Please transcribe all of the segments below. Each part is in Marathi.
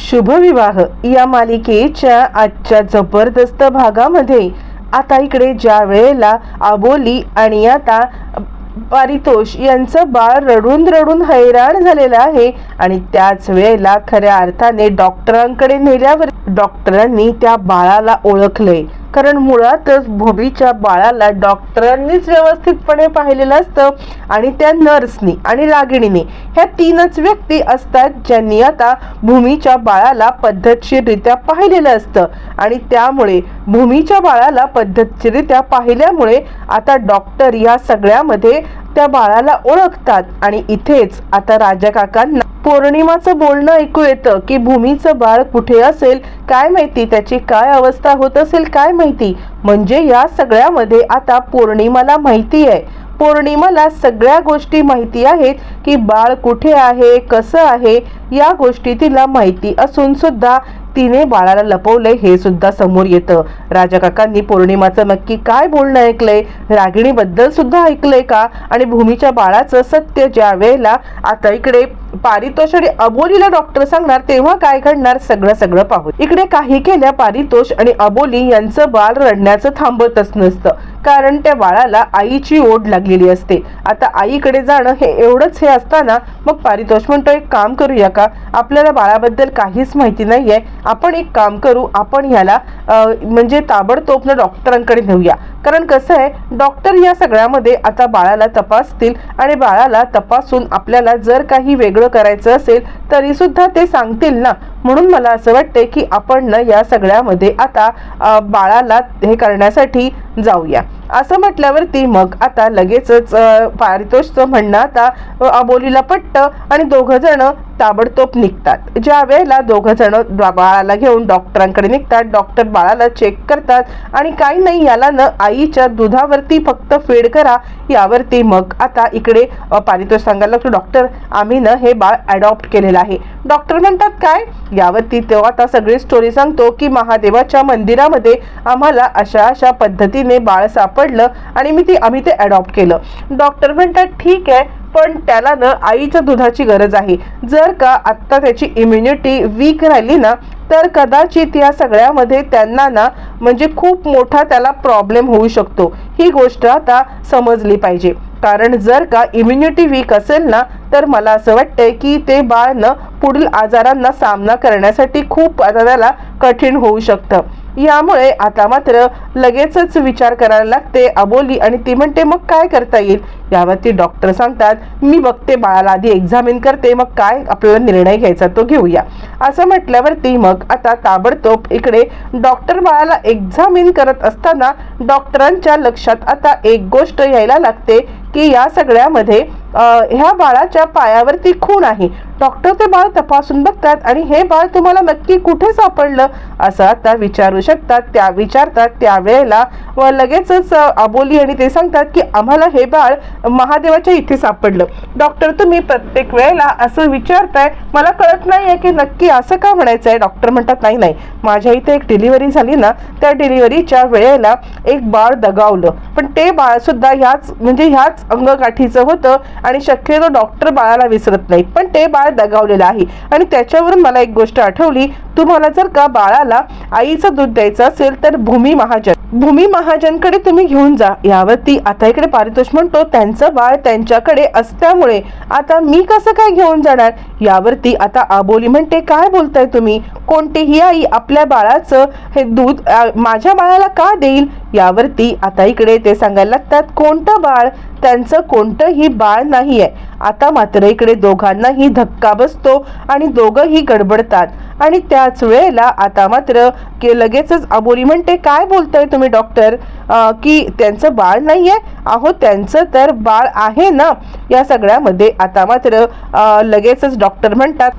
शुभविवाह. या मालिकेच्या आजच्या जबरदस्त भागामध्ये आता इकडे ज्या वेळेला आबोली आणि आता पारितोष यांचं बाळ रडून रडून हैराण झालेलं आहे आणि त्याच वेळेला खऱ्या अर्थाने डॉक्टरांकडे नेल्यावर डॉक्टरांनी त्या बाळाला ओळखले कारण मुळातच भूमीच्या बाळाला डॉक्टरांनीच व्यवस्थितपणे पाहिलेलं असतं आणि त्या नर्सनी आणि रागिणीने ह्या तीनच व्यक्ती असतात ज्यांनी आता भूमीच्या बाळाला पद्धतशीररित्या पाहिलेलं असतं. आणि त्यामुळे भूमीच्या बाळाला पद्धतशीररित्या पाहिल्यामुळे आता डॉक्टर या सगळ्यामध्ये त्या बाळाला ओळखतात. आणि इथेच आता राजा काकांना पौर्णिमाचं बोलणं ऐकू येतं की भूमीचं बाळ कुठे असेल काय माहिती त्याची काय अवस्था होत असेल काय माहिती? म्हणजे या सगळ्यामध्ये आता पौर्णिमाला माहिती आहे. पौर्णिमाला सगळ्या गोष्टी माहिती आहेत की बाळ कुठे आहे कसं आहे या गोष्टी तिला माहिती असून सुद्धा तिने बाळाला लपवले हे सुद्धा समोर येतं. राजा काकांनी पौर्णिमाचं नक्की काय बोलणं ऐकलंय? रागिणीबद्दल सुद्धा ऐकलंय का? आणि भूमीच्या बाळाचं सत्य ज्या वेळेला आता इकडे पारितोष आणि अबोलीला डॉक्टर सांगणार तेव्हा काय घडणार? सगळं सगळं पाहू. इकडे काही केल्या पारितोष आणि अबोली यांचं बाळ रडण्याचं थांबतच नसतं. कारण त्या बाळाला आईची ओढ लागलेली असते. आता आईकडे जाणं हे एवढंच हे असताना मग पारितोष म्हणतो एक काम करूया का? आपल्याला बाळाबद्दल काहीच माहिती नाही आहे आपण एक काम करू आपण ह्याला म्हणजे ताबडतोब डॉक्टरांकडे नेऊया. कारण कसं आहे डॉक्टर या सगळ्यामध्ये आता बाळाला तपासतील आणि बाळाला तपासून आपल्याला जर काही वेगळं करायचं असेल तरी सुद्धा ते सांगतील ना. म्हणून मला असं वाटतंय की आपण ना या सगळ्यामध्ये आता बाळाला हे करण्यासाठी जाऊया. असं म्हटल्यावरती मग आता लगेचच पारितोषचं म्हणणं आता अबोलीला पटतं आणि दोघं जण ताबडतोब निघतात. ज्या वेळेला दोघं जण बाळाला घेऊन डॉक्टरांकडे निघतात डॉक्टर बाळाला चेक करतात आणि काही नाही याला न आईच्या दुधावरती फक्त फेड करा यावरती मग आता इकडे पारितोष सांगायला लागतो डॉक्टर आम्ही न हे बाळ अडॉप्ट केलेलं आहे. डॉक्टर म्हणतात काय? यावरती तो आता सगळी स्टोरी सांगतो की महादेवाच्या मंदिरामध्ये आम्हाला अशा अशा पद्धतीने बाळ सापडलं आणि मी ती आम्ही ते अडॉप्ट केलं. डॉक्टर म्हणतात ठीक आहे पण त्याला ना आईच्या दुधाची गरज आहे. जर का आत्ता त्याची इम्युनिटी वीक राहिली ना तर कदाचित या सगळ्यामध्ये त्यांना ना म्हणजे खूप मोठा त्याला प्रॉब्लेम होऊ शकतो. ही गोष्ट आता समजली पाहिजे. कारण जर का इम्युनिटी वीक असेल ना तर मला असं वाटतंय की ते बाळ न पुढील आजारांना सामना करण्यासाठी खूप आता त्याला कठीण होऊ शकतं. यामुळे आता मात्र लगेचच विचार करायला लागते अबोली आणि ती म्हणते मग काय करता येईल? यावरती डॉक्टर सांगतात मी बघते बाळाला आधी एक्झामिन करते मग काय आपल्याला निर्णय घ्यायचा तो घेऊया. असं म्हटल्यावरती मग आता ताबडतोब इकडे डॉक्टर बाळाला एक्झामिन करत असताना डॉक्टरांच्या लक्षात आता एक गोष्ट यायला लागते की या सगळ्यामध्ये ह्या बाळाच्या पायावरती खून आहे. डॉक्टर ते बाळ तपासून बघतात आणि हे बाळ तुम्हाला नक्की कुठे सापडलं असं आता विचारू शकतात. त्या विचारतात त्यावेळेला व लगेचच आबोली अबोली आणि ते सांगतात की आम्हाला हे बाळ महादेवाच्या इथे सापडलं. डॉक्टर तुम्ही प्रत्येक वेळेला असं विचारताय मला कळत नाही आहे की नक्की असं का म्हणायचं आहे डॉक्टर म्हणतात नाही नाही माझ्या इथे एक डिलिव्हरी झाली ना त्या डिलिव्हरीच्या वेळेला एक बाळ दगावलं. पण ते बाळ सुद्धा ह्याच म्हणजे ह्याच अंगगाठीचं होतं आणि शक्यतो डॉक्टर बाळाला विसरत नाही पण ते बाळ दगावलेला आहे. आणि त्याच्यावरून मला एक गोष्ट आठवली. तुम्हाला जर का बाळाला आईचं दूध द्यायचं असेल तर भूमी महाजन भूमी महाजनकडे तुम्ही घेऊन जा. यावरती आता इकडे पारितोष म्हणतो त्यांचं बाळ त्यांच्याकडे असल्यामुळे आता मी कसं काय घेऊन जाणार? यावरती आता आबोली म्हणते काय बोलताय तुम्ही? कोणतीही आई आपल्या बाळाचं हे दूध माझ्या बाळाला का देईल? यावरती आता इकडे ते सांगायला लागतात कोणतं बाळ? त्यांचं कोणतंही बाळ नाही आहे आता मात्र इकडे दोघांनाही धक्का बसतो आणि दोघंही गडबडतात. आणि त्याच वेळेला आता मात्र की लगेचच अबोली म्हणते काय बोलताय तुम्ही डॉक्टर की त्यांचं बाळ नाही आहे अहो त्यांचं तर बाळ आहे ना? या सगळ्यामध्ये आता मात्र लगेचच डॉक्टर म्हणतात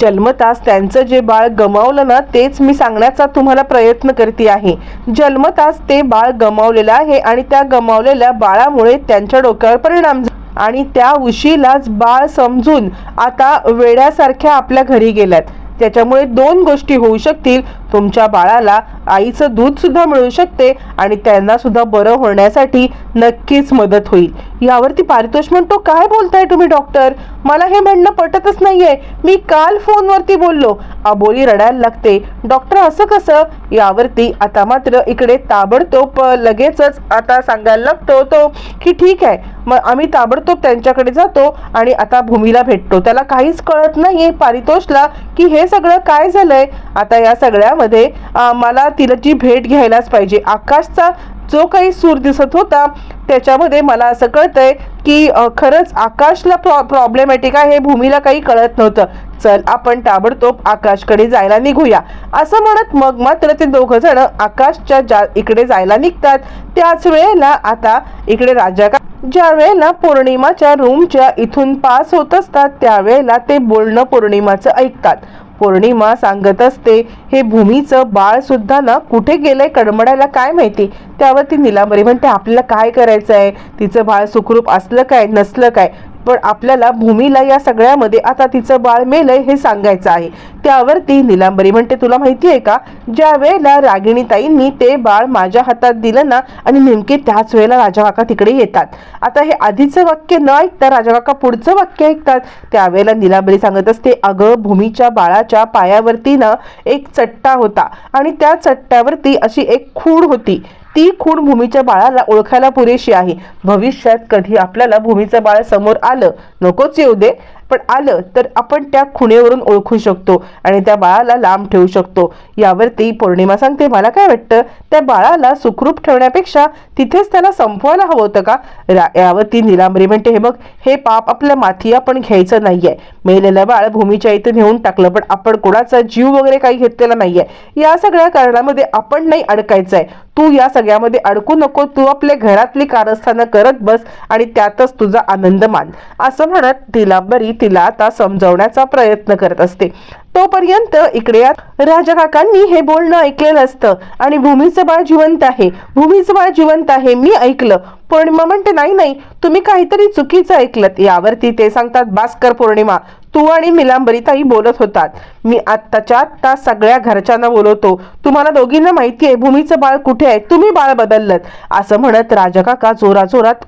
जन्मतास त्यांचं जे बाळ गमावलं ना तेच मी सांगण्याचा तुम्हाला प्रयत्न करते आहे. जन्मतास ते बाळ गमावलेलं आहे आणि त्या गमावलेल्या बाळामुळे त्यांच्या डोक्यावर परिणाम झाला. आणि त्या उशीलाच बाळ समजून आता वेड्यासारख्या आपल्या घरी गेल्यात. त्याच्यामुळे दोन गोष्टी होऊ शकतील. तुमच्या बाळाला आईचं दूध सुद्धा मिळू शकते आणि त्यांना सुद्धा बरं होण्यासाठी नक्कीच मदत होईल. यावरती पारितोष म्हणतो काय बोलताय तुम्ही डॉक्टर मला हे म्हणणं पटतच नाहीये. मी काल फोनवरती बोललो. अबोली रडायला लागते. डॉक्टर असं कसं? यावरती आता मात्र इकडे ताबडतोब लगेचच आता सांगायला लागतो तो की ठीक आहे. मग आम्ही ताबडतोब त्यांच्याकडे जातो आणि आता भूमीला भेटतो. त्याला काहीच कळत नाहीये पारितोषला की हे सगळं काय झालंय. आता या सगळ्या अ, मला तिला भेट घ्यायलाच पाहिजे. आकाशचा जो काही सूर दिसत होता त्याच्यामध्ये मला असं कळतंय की खरंच आकाशला प्रॉ प्रॉब्लेमॅटिक आहे हे भूमीला काही कळत नव्हतं. चल आपण ताबडतोब आकाशकडे जायला निघूया. असं म्हणत मग मात्र ते दोघं जण आकाशच्या जा इकडे जायला निघतात. त्याच वेळेला आता इकडे राजा का ज्या वेळेला पौर्णिमाच्या रूमच्या इथून पास होत असतात त्यावेळेला ते बोलणं पौर्णिमाचं ऐकतात. पौर्णिमा सांगत असते. हे भूमीचं बाळ सुद्धा ना कुठे गेलंय कडमडायला काय माहिती? त्यावरती निलांबरी म्हणते आपल्याला काय करायचं आहे तिचं बाळ सुखरूप असलं काय नसलं काय? पण आपल्याला भूमीला या सगळ्यामध्ये आता तिचं बाळ मेलंय हे सांगायचं आहे. त्यावरती निलांबरी म्हणते तुला माहिती आहे का? ज्या वेळेला रागिणीताईंनी ते बाळ माझ्या हातात दिलं ना आणि नेमके त्याच वेळेला राजाकाका तिकडे येतात. आता हे आधीचं वाक्य न ऐकता राजाकाका पुढचं वाक्य ऐकतात. त्यावेळेला निलांबरी सांगत असते अगं भूमीच्या बाळाच्या पायावरती ना एक चट्टा होता. आणि त्या चट्ट्यावरती अशी एक खूड होती. ती खूण भूमीच्या बाळाला ओळखायला पुरेशी आहे. भविष्यात कधी आपल्याला भूमीचं बाळ समोर आलं नकोच येऊ दे. पण आलं तर आपण त्या खुणेवरून ओळखू शकतो आणि त्या बाळाला लांब ठेवू शकतो. यावरती पौर्णिमा सांगते मला काय वाटतं? त्या बाळाला सुखरूप ठेवण्यापेक्षा तिथेच त्याला संपवायला हवं होतं का? रा- यावरती निलांबरी म्हणते हे बघ हे पाप आपल्या माथी आपण घ्यायचं नाहीये. मेलेलं बाळ भूमीच्या इथे नेऊन टाकलं पण आपण कोणाचा जीव वगैरे काही घेतलेला नाहीये. या सगळ्या कारणामध्ये आपण नाही अडकायचं आहे तू या सगळ्यामध्ये अडकू नको तू आपल्या घरातली कारस्थानं करत बस आणि त्यातच तुझा आनंद मान. असं म्हणत निलांबरी तिला आता समजवण्याचा प्रयत्न करत असते. तोपर्यंत इकडे राजकाकांनी राजा काकांनी हे बोलणं ऐकलेलं असतं. आणि भूमीचं बाळ जिवंत आहे. भूमीचं बाळ जिवंत आहे मी ऐकलं. पौर्णिमा म्हणते नाही नाही तुम्ही काहीतरी चुकीचं ऐकलत. यावरती ते सांगतात भास्कर पौर्णिमा तू आणि मिलांबरीताही बोलत होतात. मी आत्ताच्या आत्ता सगळ्या घरच्यांना बोलवतो. तुम्हाला दोघींना माहिती आहे भूमीचं बाळ कुठे आहे? तुम्ही बाळ बदललं असं म्हणत राजा काका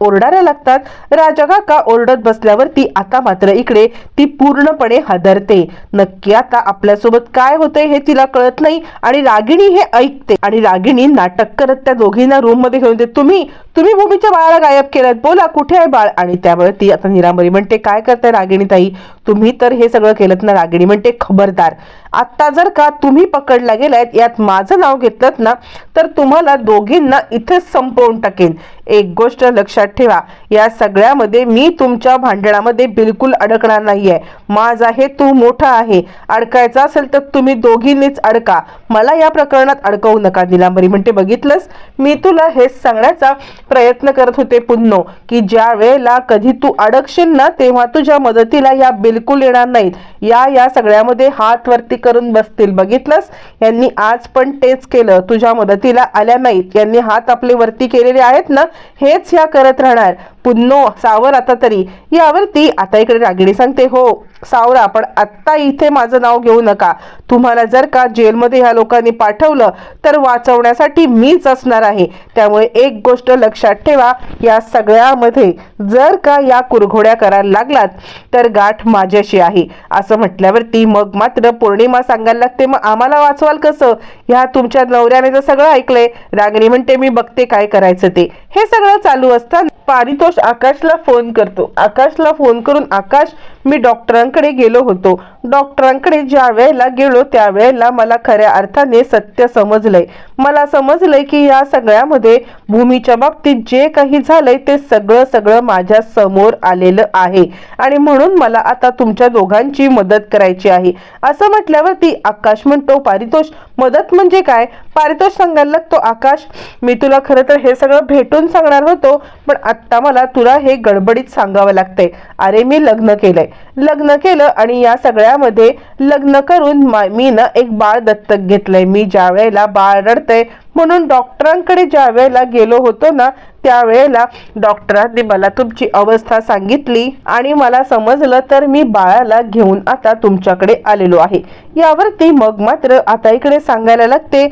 ओरडायला लागतात. राजा काका ओरडत बसल्यावरती आता मात्र इकडे ती पूर्णपणे हादरते. नक्की आता आपल्यासोबत काय होतंय हे तिला कळत नाही आणि रागिणी हे ऐकते. आणि रागिणी नाटक करत त्या दोघींना रूममध्ये घेऊन देत तुम्ही तुम्ही भूमीच्या बाळाला गायब केलं बोला कुठे आहे बाळ? आणि त्यामुळे ती आता निरामरी म्हणते काय करताय रागिणी ताई तुम्ही तर हे सगळं केलं ना रागिणी. म्हणते खबरदार. आत्ता जर का तुम्ही पकडला गेलायत यात माझं नाव घेतलं ना तर तुम्हाला दोघींना इथेच संपवून टाकेन. एक गोष्ट लक्षात ठेवा या सगळ्यामध्ये मी तुमच्या भांडणामध्ये बिलकुल अडकणार नाहीये. माझा हेतू मोठा आहे. अडकायचा असेल तर तुम्ही दोघींनीच अडका. मला या प्रकरणात अडकवू नका निलांबरी. म्हणते बघितलंस? मी तुला हेच सांगण्याचा प्रयत्न करत होते पुन्नो की ज्या वेळेला कधी तू अडकशील ना तेव्हा तुझ्या मदतीला या बिलकुल येणार नाहीत. या या सगळ्यामध्ये हात वरती करून बसतील. बघितलंस? यांनी आज पण तेच केलं. तुझ्या मदतीला आल्या नाहीत. यांनी हात आपले वरती केलेले आहेत ना? हेच ह्या करत राहणार. पुन्नो सावर आता तरी. यावरती आता इकडे रागिणी सांगते हो सावरा पण आत्ता इथे माझं नाव घेऊ नका. तुम्हाला जर का जेलमध्ये ह्या लोकांनी पाठवलं तर वाचवण्यासाठी मीच असणार आहे. त्यामुळे एक गोष्ट लक्षात ठेवा या सगळ्यामध्ये जर का या कुरघोड्या करायला लागलात तर गाठ माझ्याशी आहे. असं म्हटल्यावरती मग मात्र पौर्णिमा सांगायला लागते मग आम्हाला वाचवाल कसं? ह्या तुमच्या नवऱ्याने जर सगळं ऐकलंय. रागणी म्हणते मी बघते काय करायचं ते. हे सगळं चालू असताना पारितोष आकाशला फोन करतो. आकाशला फोन करून आकाश मी डॉक्टरांकडे गेलो होतो. डॉक्टरांकडे ज्या वेळेला गेलो त्यावेळेला मला खऱ्या अर्थाने सत्य समजलंय. मला समजलंय की या सगळ्यामध्ये भूमीच्या बाबतीत जे काही झालंय ते सगळं सगळं माझ्यासमोर आलेलं आहे. आणि म्हणून मला आता तुमच्या दोघांची मदत करायची आहे. असं म्हटल्यावरती आकाश म्हणतो पारितोष मदत म्हणजे काय? पारितोष सांगायला लागतो आकाश मी तुला खरं तर हे सगळं भेटून सांगणार होतो पण आत्ता मला तुला हे गडबडीत सांगावं लागतंय. अरे मी लग्न केलंय. लग्न केलं आणि या सगळ्यामध्ये लग्न करून मीनं मी ना एक बाळ दत्तक घेतलंय. मी ज्या वेळेला बाळ रडतंय म्हणून डॉक्टरांकडे ज्या वेळेला गेलो होतो ना त्यावेळेला डॉक्टरांनी मला तुमची अवस्था सांगितली आणि मला समजलं तर मी बाळाला घेऊन आता तुमच्याकडे आलेलो आहे. यावरती मग मात्र आता इकडे सांगायला लागते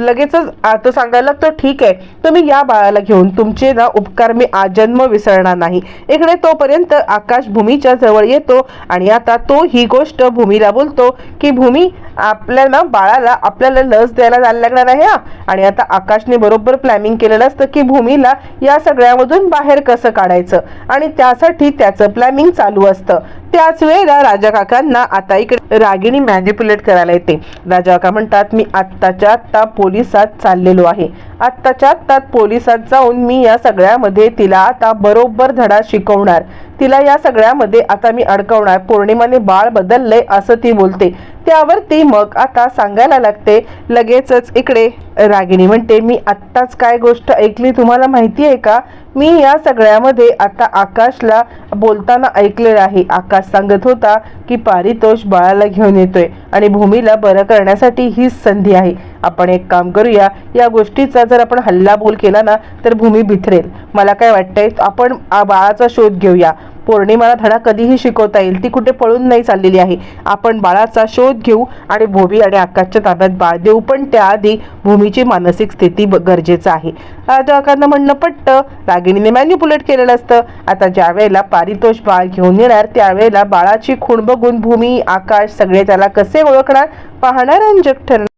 लगेचच आता सांगायला लागतो ठीक आहे तुम्ही या बाळाला घेऊन तुमचे ना उपकार मी आजन्म विसरणार नाही. इकडे तोपर्यंत आकाश भूमीच्या जवळ येतो आणि आता तो ही गोष्ट भूमीला बोलतो की भूमी आपल्या ना बाळाला आपल्याला लस द्यायला जायला लागणार आहे हा? आणि आता आकाशने बरोबर प्लॅनिंग केलेलं असतं की भूमीला या सगळ्यामधून बाहेर कसं काढायचं? आणि त्यासाठी त्याचं प्लॅनिंग चालू असतं. त्याच वेळेला राजा काकांना आता इकडे रागिणी मॅनिप्युलेट करायला येते. राजा काका म्हणतात मी आत्ताच्या आत्ता पोलिसात चाललेलो आहे. आत्ताच्या आत्ता पोलिसात जाऊन मी या सगळ्यामध्ये तिला आता बरोबर धडा शिकवणार. तिला या सगळ्यामध्ये आता मी अडकवणार. पौर्णिमाने बाळ बदललंय असं ती बोलते. त्यावर ती मग आता सांगायला लागते लगेचच इकडे. रागिणी म्हणते मी आत्ताच काय गोष्ट ऐकली तुम्हाला माहिती आहे का? मी या सगळ्यामध्ये आता आकाशला बोलताना ऐकलेलं आहे. आकाश सांगत होता की पारितोष बाळाला घेऊन येतोय आणि भूमीला बरं करण्यासाठी हीच संधी आहे. आपण एक काम करूया या गोष्टीचा जर आपण हल्ला बोल केला ना तर भूमी बिथरेल. मला काय वाटतंय आपण बाळाचा शोध घेऊया. पौर्णिमाला धडा कधीही शिकवता येईल. ती कुठे पळून नाही चाललेली आहे. आपण बाळाचा शोध घेऊ आणि भूमी आणि आकाशच्या ताब्यात बाळ देऊ. पण त्याआधी भूमीची मानसिक स्थिती ब- गरजेचं आहे. राजकांना म्हणणं पटतं रागिणीने मॅन्युपुलेट केलेलं असतं. आता ज्या वेळेला पारितोष बाळ घेऊन येणार त्यावेळेला बाळाची खूण बघून भूमी आकाश सगळे त्याला कसे ओळखणार पाहणार रंजक ठरणार.